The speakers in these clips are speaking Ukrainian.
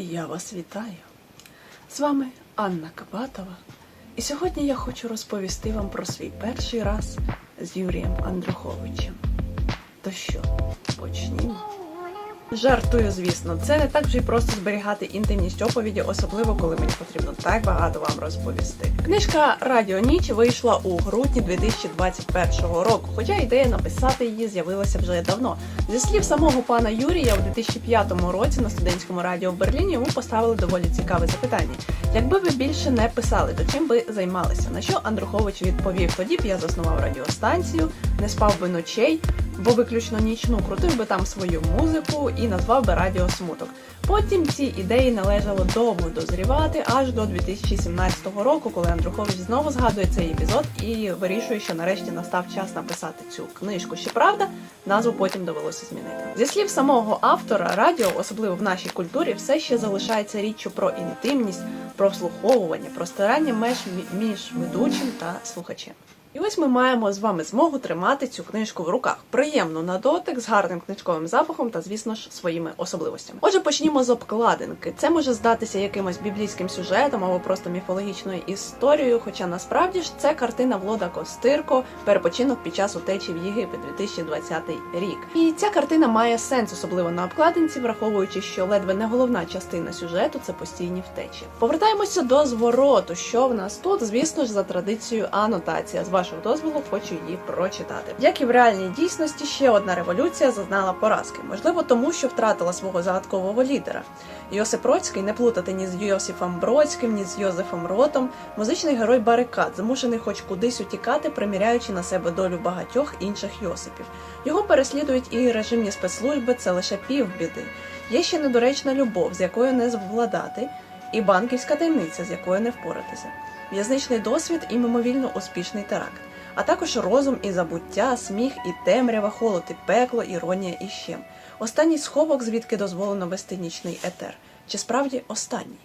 Я вас вітаю. З вами Анна Кабатова. І сьогодні я хочу розповісти вам про свій перший раз з Юрієм Андруховичем. То що, почнімо? Жартую, звісно, це не так вже й просто зберігати інтимність оповіді, особливо коли мені потрібно так багато вам розповісти. Книжка Радіо Ніч вийшла у грудні 2021 року, хоча ідея написати її з'явилася вже давно. Зі слів самого пана Юрія, у 2005 році на студентському радіо в Берліні йому поставили доволі цікаве запитання. Якби ви більше не писали, то чим би займалися? На що Андрухович відповів: тоді б я заснував радіостанцію, не спав би ночей, бо виключно нічну крутив би там свою музику і назвав би Радіо Смуток. Потім ці ідеї належало довго дозрівати аж до 2017 року, коли Андрухович знову згадує цей епізод і вирішує, що нарешті настав час написати цю книжку. Щоправда, назву потім довелося змінити. Зі слів самого автора, радіо, особливо в нашій культурі, все ще залишається річчю про інтимність, про вслуховування, про старання меж між ведучим та слухачем. І ось ми маємо з вами змогу тримати цю книжку в руках. Приємно на дотик, з гарним книжковим запахом та, звісно ж, своїми особливостями. Отже, почнімо з обкладинки. Це може здатися якимось біблійським сюжетом або просто міфологічною історією, хоча насправді ж це картина Влода Костирко, перепочинок під час утечі в Єгипет 2020 рік. І ця картина має сенс, особливо на обкладинці, враховуючи, що ледве не головна частина сюжету це постійні втечі. Повертаємося до звороту. Що в нас тут? Звісно ж, за традицією анотація. З вашого дозволу хочу її прочитати. Як і в реальній дійсності, ще одна революція зазнала поразки. Можливо, тому що втратила свого загадкового лідера. Йосип Бродський, не плутати ні з Йосифом Бродським, ні з Йозефом Ротом, музичний герой барикад, змушений хоч кудись утікати, приміряючи на себе долю багатьох інших Йосипів. Його переслідують і режимні спецслужби, це лише півбіди. Є ще недоречна любов, з якою не звладати, і банківська таємниця, з якою не впоратися, в'язничний досвід і мимовільно успішний теракт, а також розум і забуття, сміх і темрява, холод і пекло, іронія і щем. Останній сховок, звідки дозволено вести нічний етер. Чи справді останній?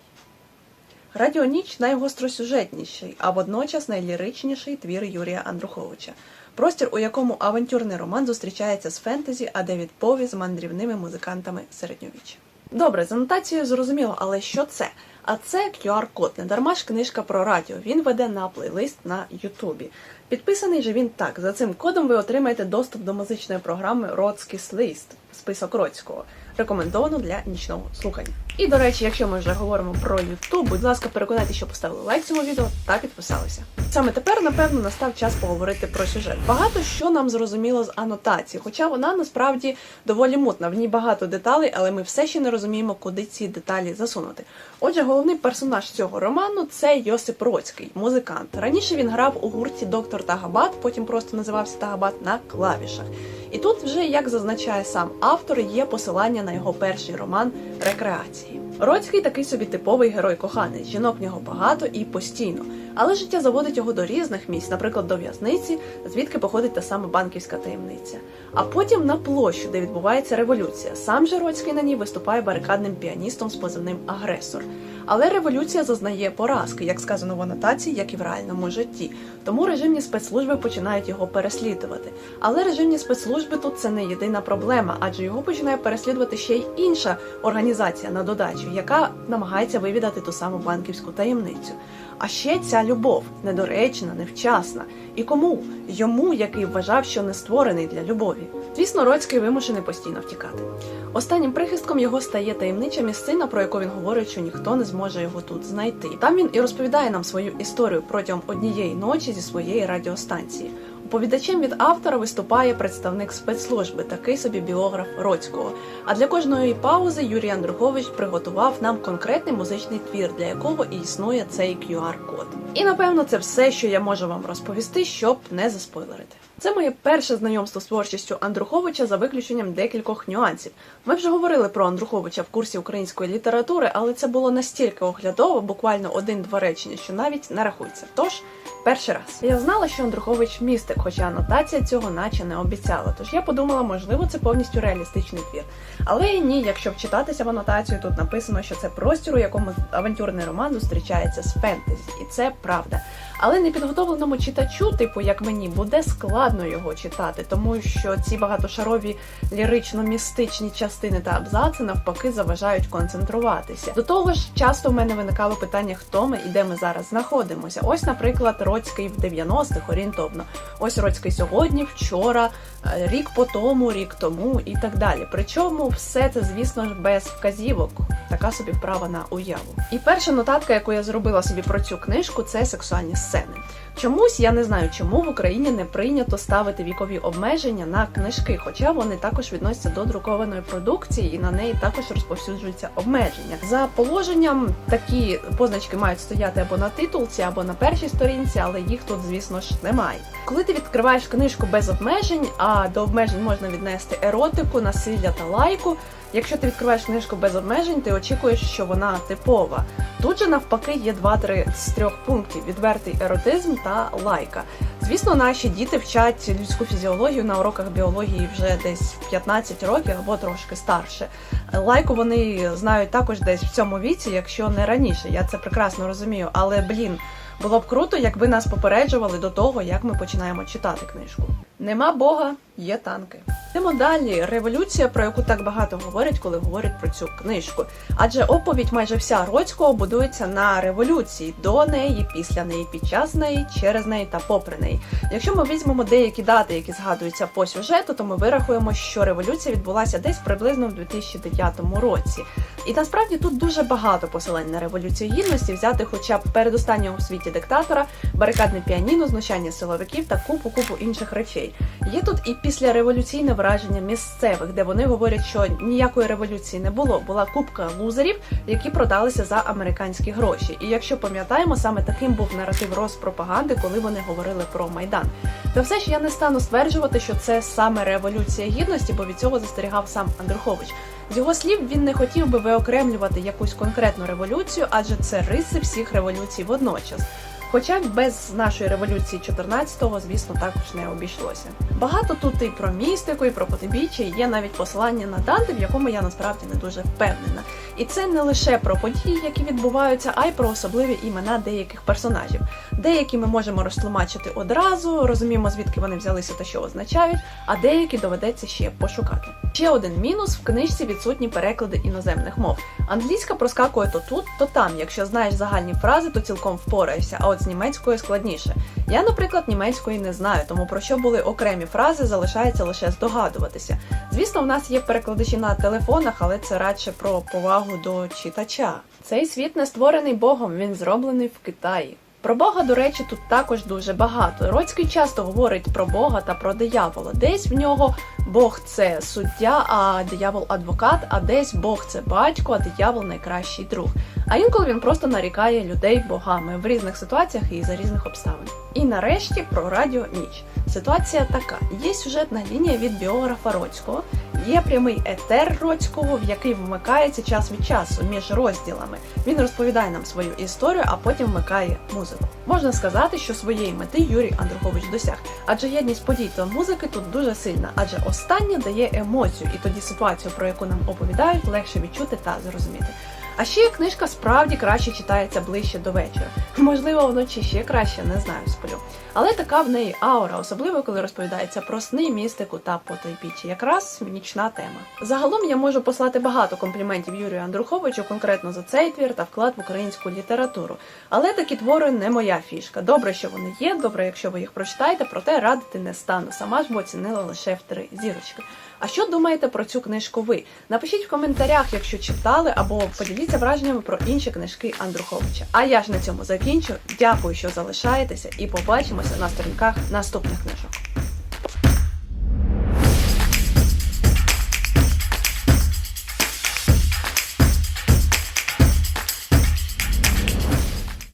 Радіо Ніч найгостросюжетніший, а водночас найліричніший твір Юрія Андруховича. Простір, у якому авантюрний роман зустрічається з фентезі, а Девід Пові з мандрівними музикантами середньовіччя. Добре, з анотацією зрозуміло, але що це? А це QR-код. Не дарма ж книжка про радіо. Він веде на плейлист на Ютубі. Підписаний же він так. За цим кодом ви отримаєте доступ до музичної програми Роцькіс Лист, список Роцького, рекомендовано для нічного слухання. І до речі, якщо ми вже говоримо про Ютуб, будь ласка, переконайтеся, що поставили лайк цьому відео та підписалися. Саме тепер, напевно, настав час поговорити про сюжет. Багато що нам зрозуміло з анотації, хоча вона насправді доволі мутна. В ній багато деталей, але ми все ще не розуміємо, куди ці деталі засунути. Отже, головний персонаж цього роману це Йосип Роцький, музикант. Раніше він грав у гурті Доктор Тагабат, потім просто називався Тагабат на клавішах. І тут вже, як зазначає сам автор, є посилання на його перший роман him. Роцький такий собі типовий герой-коханець. Жінок в нього багато і постійно. Але життя заводить його до різних місць, наприклад, до в'язниці, звідки походить та сама банківська таємниця. А потім на площу, де відбувається революція. Сам же Роцький на ній виступає барикадним піаністом з позивним агресор. Але революція зазнає поразки, як сказано в анотації, як і в реальному житті. Тому режимні спецслужби починають його переслідувати. Але режимні спецслужби тут це не єдина проблема, адже його починає переслідувати ще й інша організація на додачу, яка намагається вивідати ту саму банківську таємницю. А ще ця любов недоречна, невчасна. І кому? Йому, який вважав, що не створений для любові. Звісно, Роцький вимушений постійно втікати. Останнім прихистком його стає таємнича місцина, про яку він говорить, що ніхто не зможе його тут знайти. Там він і розповідає нам свою історію протягом однієї ночі зі своєї радіостанції. Оповідачем від автора виступає представник спецслужби, такий собі біограф Роцького. А для кожної паузи Юрій Андрухович приготував нам конкретний музичний твір, для якого і існує цей QR-код. І напевно це все, що я можу вам розповісти, щоб не заспойлерити. Це моє перше знайомство з творчістю Андруховича за виключенням декількох нюансів. Ми вже говорили про Андруховича в курсі української літератури, але це було настільки оглядово, буквально один-два речення, що навіть не рахується. Тож Перший раз я знала, що Андрухович містик, хоча анотація цього наче не обіцяла. Тож я подумала, можливо, це повністю реалістичний твір. Але ні, якщо вчитатися в анотацію, тут написано, що це простір, у якому авантюрний роман зустрічається з фентезі, і це правда. Але непідготовленому читачу, типу як мені, буде складно його читати, тому що ці багатошарові лірично-містичні частини та абзаци навпаки заважають концентруватися. До того ж, часто в мене виникало питання, хто ми і де ми зараз знаходимося. Ось, наприклад, Роцький в 90-х орієнтовно. Ось Роцький сьогодні, вчора, е, рік по тому, рік тому і так далі. Причому все це, звісно ж, без вказівок. Така собі вправа на уяву. І перша нотатка, яку я зробила собі про цю книжку, це сексуальні сцени. Чомусь я не знаю, чому в Україні не прийнято ставити вікові обмеження на книжки, хоча вони також відносяться до друкованої продукції і на неї також розповсюджуються обмеження. За положенням такі позначки мають стояти або на титулці, або на першій сторінці, але їх тут, звісно ж, немає. Коли ти відкриваєш книжку без обмежень, а до обмежень можна віднести еротику, насилля та лайку. Якщо ти відкриваєш книжку без обмежень, ти очікуєш, що вона типова. Тут же навпаки є два-три з трьох пунктів: відвертий еротизм та лайка. Звісно, наші діти вчать людську фізіологію на уроках біології вже десь 15 років або трошки старше. Лайку вони знають також десь в цьому віці, якщо не раніше. Я це прекрасно розумію. Але блін, було б круто, якби нас попереджували до того, як ми починаємо читати книжку. Нема Бога, є танки. Йдемо далі. Революція, про яку так багато говорять, коли говорять про цю книжку. Адже оповідь майже вся Роцького будується на революції до неї, після неї, під час неї, через неї та попри неї. Якщо ми візьмемо деякі дати, які згадуються по сюжету, то ми вирахуємо, що революція відбулася десь приблизно в 2009 році. І насправді тут дуже багато посилань на революцію гідності, взяти хоча б передостаннього в світі диктатора, барикадне піаніно, знущання силовиків та купу купу інших речей. Є тут і післяреволюційне враження місцевих, де вони говорять, що ніякої революції не було. Була купка лузерів, які продалися за американські гроші. І якщо пам'ятаємо, саме таким був наратив розпропаганди, коли вони говорили про майдан. Та все ж я не стану стверджувати, що це саме революція гідності, бо від цього застерігав сам Андрухович. З його слів, він не хотів би виокремлювати якусь конкретну революцію, адже це риси всіх революцій водночас. Хоча без нашої революції 14-го, звісно, також не обійшлося. Багато тут і про містику, і про потибіччя, і є навіть посилання на Данте, в якому я насправді не дуже впевнена. І це не лише про події, які відбуваються, а й про особливі імена деяких персонажів. Деякі ми можемо розтлумачити одразу, розуміємо, звідки вони взялися та що означають, а деякі доведеться ще пошукати. Ще один мінус в книжці відсутні переклади іноземних мов. Англійська проскакує то тут, то там. Якщо знаєш загальні фрази, то цілком впораєшся, а от з німецькою складніше. Я, наприклад, німецької не знаю, тому про що були окремі фрази, залишається лише здогадуватися. Звісно, в нас є перекладачі на телефонах, але це радше про повагу до читача. Цей світ не створений Богом, він зроблений в Китаї. Про Бога, до речі, тут також дуже багато. Роцький часто говорить про Бога та про диявола. Десь в нього Бог це суддя, а диявол адвокат, а десь Бог це батько, а диявол найкращий друг. А інколи він просто нарікає людей богами в різних ситуаціях і за різних обставин. І нарешті про радіо ніч. Ситуація така: є сюжетна лінія від біографа Роцького, є прямий етер Роцького, в який вмикається час від часу між розділами. Він розповідає нам свою історію, а потім вмикає музику. Можна сказати, що своєї мети Юрій Андрухович досяг, адже єдність подій та музики тут дуже сильна, адже остання дає емоцію, і тоді ситуацію, про яку нам оповідають, легше відчути та зрозуміти. А ще книжка справді краще читається ближче до вечора. Можливо, вночі ще краще, не знаю, сплю. Але така в неї аура, особливо коли розповідається про сни, містику та потойбіччя. Якраз нічна тема. Загалом я можу послати багато компліментів Юрію Андруховичу конкретно за цей твір та вклад в українську літературу. Але такі твори не моя фішка. Добре, що вони є, добре, якщо ви їх прочитаєте, проте радити не стану. Сама ж бо оцінила лише в три зірочки. А що думаєте про цю книжку ви? Напишіть в коментарях, якщо читали, або поділіться враженнями про інші книжки Андруховича. А я ж на цьому закінчу. Дякую, що залишаєтеся, і побачимося на сторінках наступних книжок.